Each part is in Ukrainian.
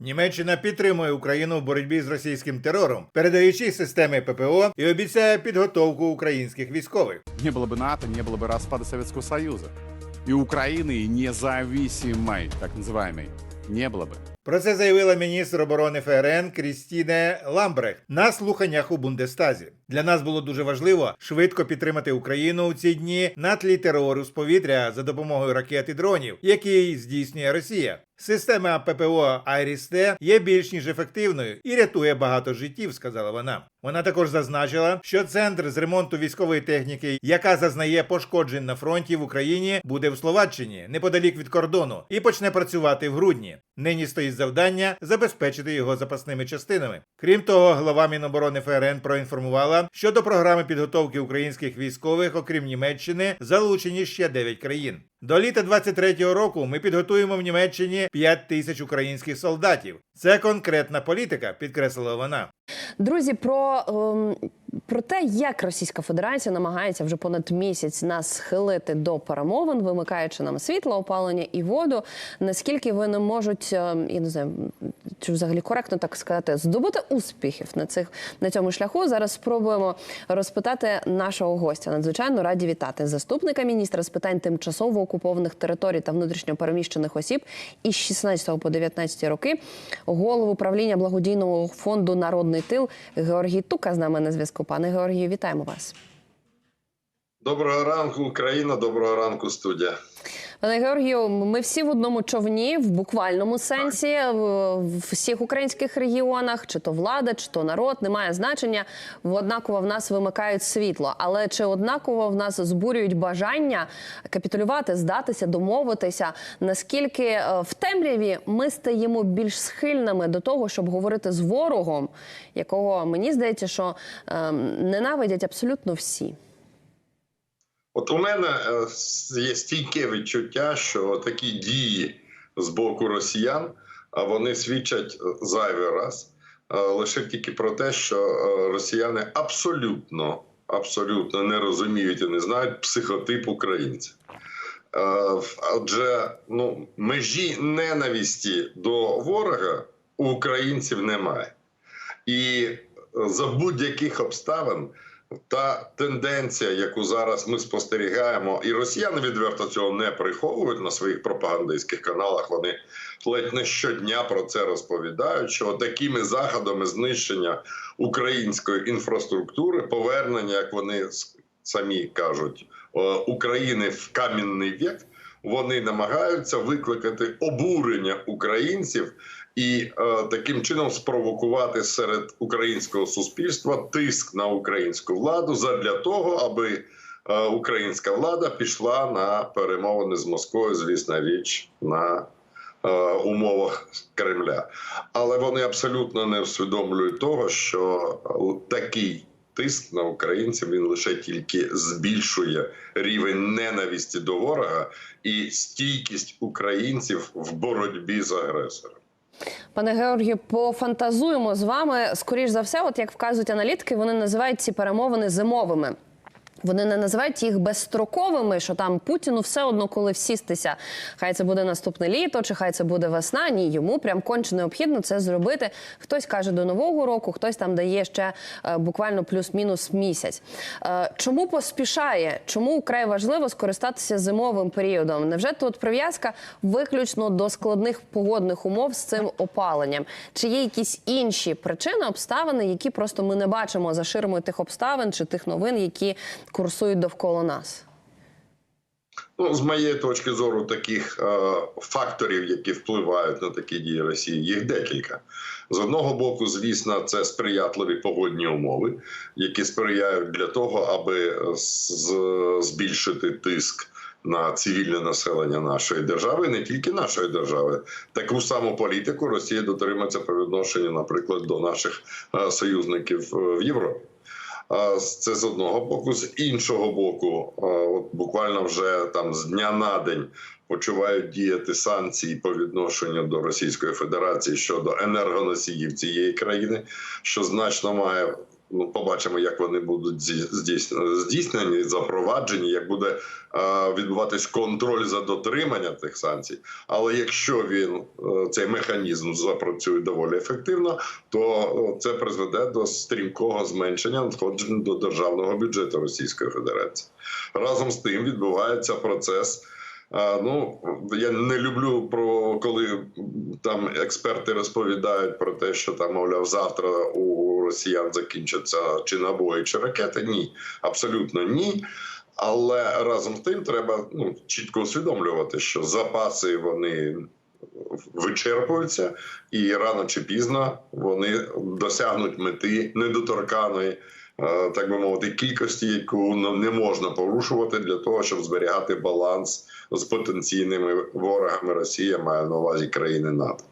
Німеччина підтримує Україну в боротьбі з російським терором, передаючи системи ППО і обіцяє підготовку українських військових. Не было бы НАТО, не было бы распада Советского Союза. И Украины независимой, так называемой, не было бы. Про це заявила міністр оборони ФРН Крістіне Ламбрехт на слуханнях у Бундестазі. Для нас було дуже важливо швидко підтримати Україну у ці дні на тлі терору з повітря за допомогою ракет і дронів, які здійснює Росія. Система ППО Айрісте є більш ніж ефективною і рятує багато життів, сказала вона. Вона також зазначила, що центр з ремонту військової техніки, яка зазнає пошкоджень на фронті в Україні, буде в Словаччині неподалік від кордону, і почне працювати в грудні. Нині стоїть завдання забезпечити його запасними частинами. Крім того, глава Міноборони ФРН проінформувала, що до програми підготовки українських військових, окрім Німеччини, залучені ще 9 країн. До літа 23-го року ми підготуємо в Німеччині 5 тисяч українських солдатів. Це конкретна політика, підкреслила вона. Друзі, про, ем, про те, як Російська Федерація намагається вже понад місяць нас схилити до перемовин, вимикаючи нам світло, опалення і воду. Наскільки вони можуть, ем, я не знаю, чи взагалі коректно так сказати, здобути успіхів на цих на цьому шляху? Зараз спробуємо розпитати нашого гостя. Надзвичайно раді вітати заступника міністра з питань тимчасово окупованих територій та внутрішньо переміщених осіб із 16 по 19 роки, голову правління благодійного фонду Народний тил Георгій Тука з нами на зв'язку. Пане Георгію, вітаємо вас. Доброго ранку, Україна. Доброго ранку, студія. Пане Георгію, ми всі в одному човні, в буквальному сенсі, в всіх українських регіонах, чи то влада, чи то народ, немає значення. Однаково в нас вимикають світло. Але чи однаково в нас збурюють бажання капітулювати, здатися, домовитися? Наскільки е, в темряві ми стаємо більш схильними до того, щоб говорити з ворогом, якого мені здається, що ем, ненавидять абсолютно всі. От у мене е, є стійке відчуття, що такі дії з боку росіян а вони свідчать е, зайвий раз е, лише тільки про те, що росіяни абсолютно, абсолютно не розуміють і не знають психотип українців. Адже ну, межі ненависті до ворога у українців немає. І за будь-яких обставин та тенденція, яку зараз ми спостерігаємо, і росіяни відверто цього не приховують на своїх пропагандистських каналах. Вони ледь не щодня про це розповідають. Що такими заходами знищення української інфраструктури, повернення, як вони самі кажуть, е, України в камінний вік, вони намагаються викликати обурення українців і е, таким чином спровокувати серед українського суспільства тиск на українську владу задля того, аби е, українська влада пішла на перемовини з Москвою, звісна річ, на е, умовах Кремля. Але вони абсолютно не усвідомлюють того, що е, такий тиск на українців він лише тільки збільшує рівень ненависті до ворога і стійкість українців в боротьбі з агресором. Пане Георгію, пофантазуємо з вами. Скоріш за все, от як вказують аналітики, вони називають ці перемовини зимовими. Вони не називають їх безстроковими, що там Путіну все одно, коли всістися. Хай це буде наступне літо, чи хай це буде весна. Ні, йому прям конче необхідно це зробити. Хтось каже до нового року, хтось там дає ще е, буквально плюс-мінус місяць. Е, чому поспішає? Чому вкрай важливо скористатися зимовим періодом? Невже тут прив'язка виключно до складних погодних умов з цим опаленням? Чи є якісь інші причини, обставини, які просто ми не бачимо за ширмою тих обставин чи тих новин, які курсують довкола нас? Ну, з моєї точки зору, таких е, факторів, які впливають на такі дії Росії, їх декілька. З одного боку, звісно, це сприятливі погодні умови, які сприяють для того, аби з, збільшити тиск. На цивільне населення нашої держави, не тільки нашої держави, таку саму політику Росія дотримується по відношенню, наприклад, до наших е, союзників е, в Європі. Це з одного боку, з іншого боку, от буквально вже там з дня на день почувають діяти санкції по відношенню до Російської Федерації щодо енергоносіїв цієї країни, що значно має Ну, побачимо, як вони будуть здійснені, запроваджені, як буде е, відбуватись контроль за дотримання тих санкцій. Але якщо він е, цей механізм запрацює доволі ефективно, то е, це призведе до стрімкого зменшення надходжень до державного бюджету Російської Федерації. Разом з тим відбувається процес. Ну я не люблю про коли там експерти розповідають про те, що там мовляв завтра у росіян закінчаться чи набої, чи ракети. Ні, абсолютно ні. Але разом з тим треба ну, чітко усвідомлювати, що запаси вони вичерпуються, і рано чи пізно вони досягнуть мети недоторканої, е, так би мовити, кількості, яку не можна порушувати для того, щоб зберігати баланс з потенційними ворогами Росії, маю на увазі країни НАТО.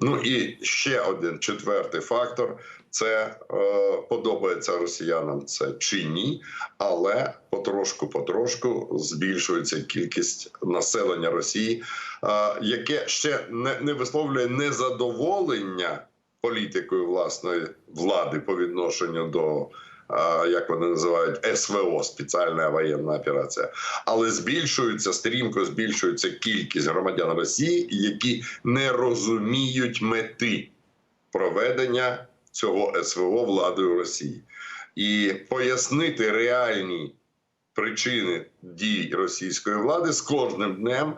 Ну і ще один четвертий фактор це е, подобається росіянам це чи ні, але потрошку, потрошку збільшується кількість населення Росії, е, яке ще не, не висловлює незадоволення політикою власної влади по відношенню до. Е, Як вони називають СВО спеціальна воєнна операція, але збільшується стрімко, збільшується кількість громадян Росії, які не розуміють мети проведення цього СВО владою Росії, і пояснити реальні причини дій російської влади з кожним днем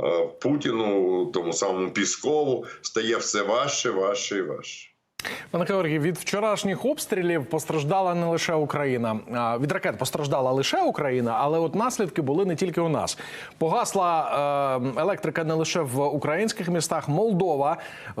е, Путіну, тому самому Піскову, стає все важче, важче і важче. Пане Георгій, від вчорашніх обстрілів постраждала не лише Україна. Від ракет постраждала лише Україна, але от наслідки були не тільки у нас. Погасла е, електрика не лише в українських містах, Молдова.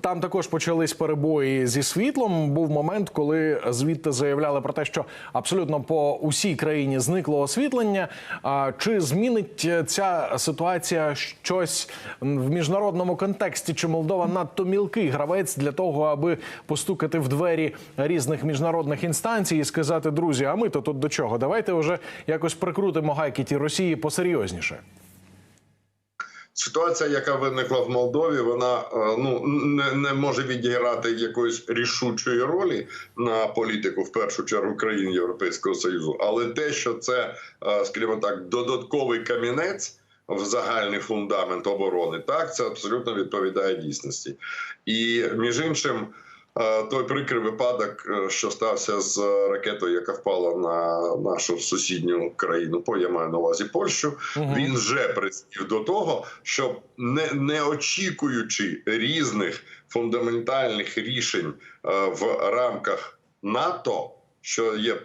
Там також почались перебої зі світлом. Був момент, коли звідти заявляли про те, що абсолютно по усій країні зникло освітлення. Чи змінить ця ситуація щось в міжнародному контексті? Чи Молдова надто мілкий гравець для того, аби постукати в двері різних міжнародних інстанцій і сказати, друзі, а ми то тут до чого? Давайте вже якось прикрутимо гайки ті Росії посерйозніше. Ситуація, яка виникла в Молдові, вона е, ну не, не може відіграти якоїсь рішучої ролі на політику в першу чергу країн Європейського союзу. Але те, що це, е, скажімо так, додатковий камінець в загальний фундамент оборони, так це абсолютно відповідає дійсності. І між іншим. Е, Той прикрий випадок, е, що стався з ракетою, яка впала на нашу сусідню країну, по я маю на увазі Польщу, він вже призвів до того, щоб не, не очікуючи різних фундаментальних рішень е, в рамках НАТО. Що є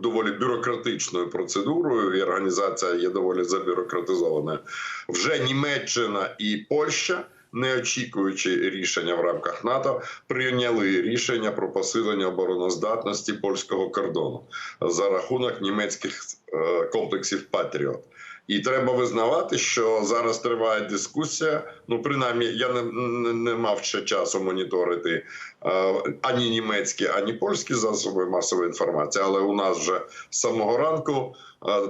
доволі бюрократичною процедурою, і організація є доволі забюрократизованою. Вже Німеччина і Польща, не очікуючи рішення в рамках НАТО, прийняли рішення про посилення обороноздатності польського кордону за рахунок німецьких е, комплексів Патріот. І треба визнавати, що зараз триває дискусія. Ну, принаймні, я не, не, не мав ще часу моніторити е, ані німецькі, ані польські засоби масової інформації, але у нас вже з самого ранку. е,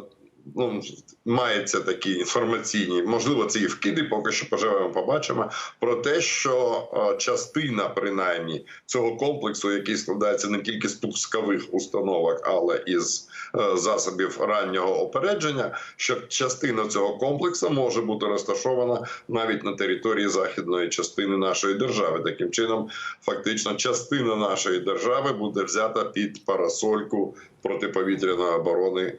Ну, мається такі інформаційні, можливо, це і вкиди, поки що поживемо, побачимо про те, що е, частина принаймні цього комплексу, який складається не тільки з пускових установок, але і з е, засобів раннього опередження, що частина цього комплексу може бути розташована навіть на території західної частини нашої держави. Таким чином, фактично, частина нашої держави буде взята під парасольку протиповітряної оборони